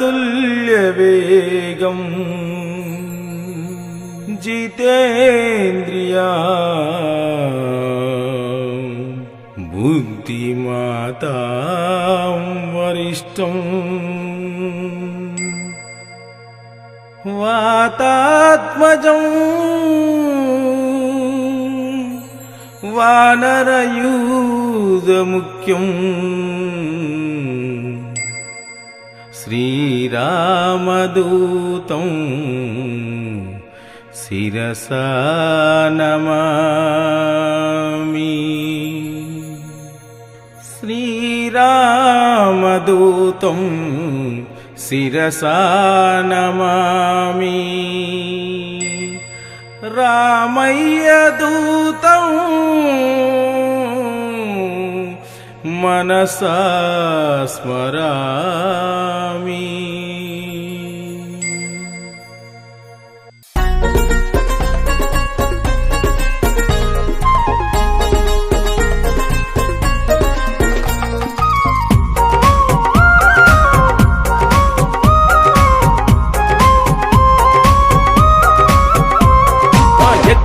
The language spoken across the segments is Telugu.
തുല്യവേഗം ജിതേന്ദ്രിയ ബുദ്ധിമാതാ വരിഷ്ടം വാതാത്മജം വാനരയൂതമുഖ്യം श्रीरामदूतं शिरसनमामि श्रीरामदूतं शिरसानमी रामय्यदूतम् मनसा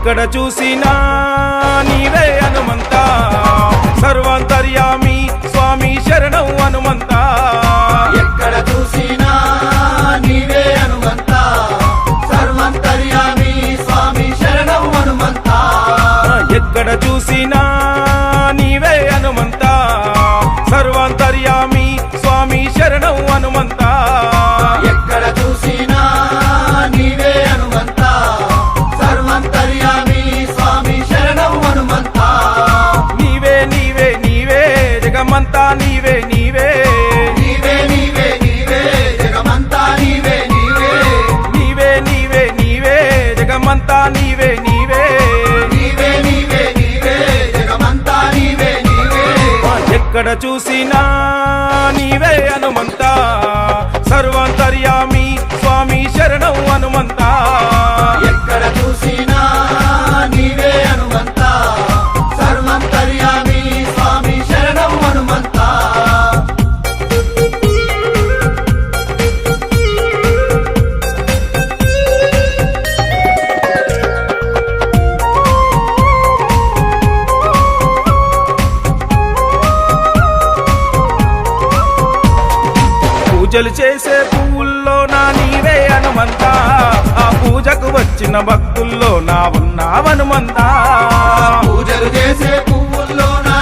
ఎక్కడ చూసినా నీవే హనుమంత జగమంతా నీవే నీవే. నీవే నీవే నీవే జగమంతా నీవే నీవే. నీవే నీవే నీవే జగమంతా నీవే నీవే. నీవే నీవే నీవే జగమంతా నీవే నీవే. ఎక్కడ చూసినా నీవే హనుమంత పూజలు చేసే పువ్వుల్లో నా నీవే హనుమంత. ఆ పూజకు వచ్చిన భక్తుల్లో నా ఉన్నావనుమంతా. పూజలు చేసే పువ్వుల్లో నా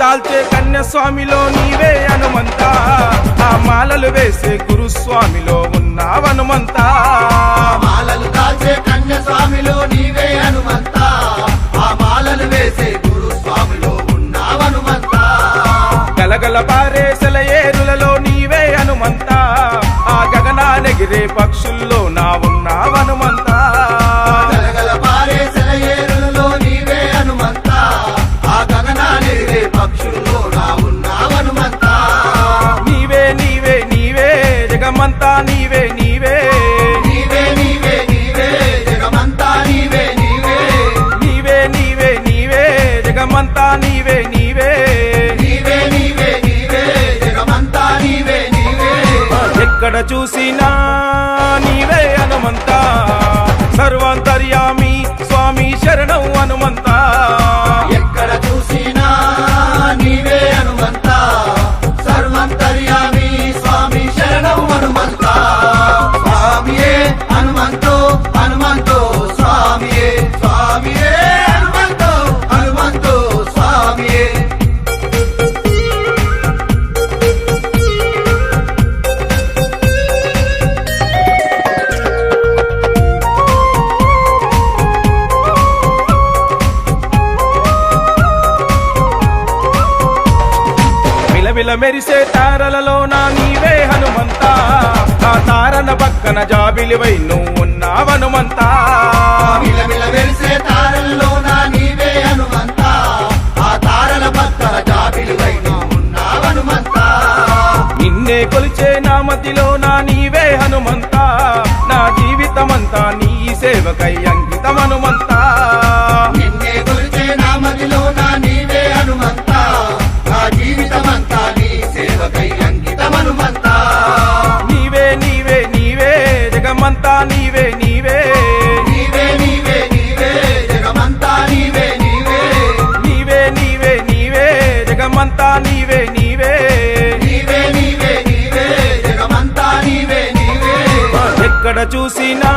దాల్చే కన్యస్వామిలో నీవే హనుమంత. ఆ మాలలు వేసే గురుస్వామిలో ఉన్నావనుమంతా. విలవిల మెరిసే తారలలో నా నీవే హనుమంత. ఆ తారన పక్కన జాబిలివై నువ్వు ఉన్నావనుమంతా మిలమిల వెలిసే తారల్లో నా నీవే హనుమంత. ఆ తారల పక్కన జాబిలువై ఉన్నావు హనుమంత. నిన్నే కొలిచే నా మతిలో నా నీవే హనుమంత. నా జీవితమంతా నీ సేవకై అంకితం హనుమంత. జగమంతా నీవే నీవే. నీవే నీవే నీవే జగమంతా నీవే నీవే. నీవే నీవే నీవే జగమంతా నీవే నీవే. నీవే నీవే నీవే జగమంతా నీవే నీవే. ఎక్కడ చూసినా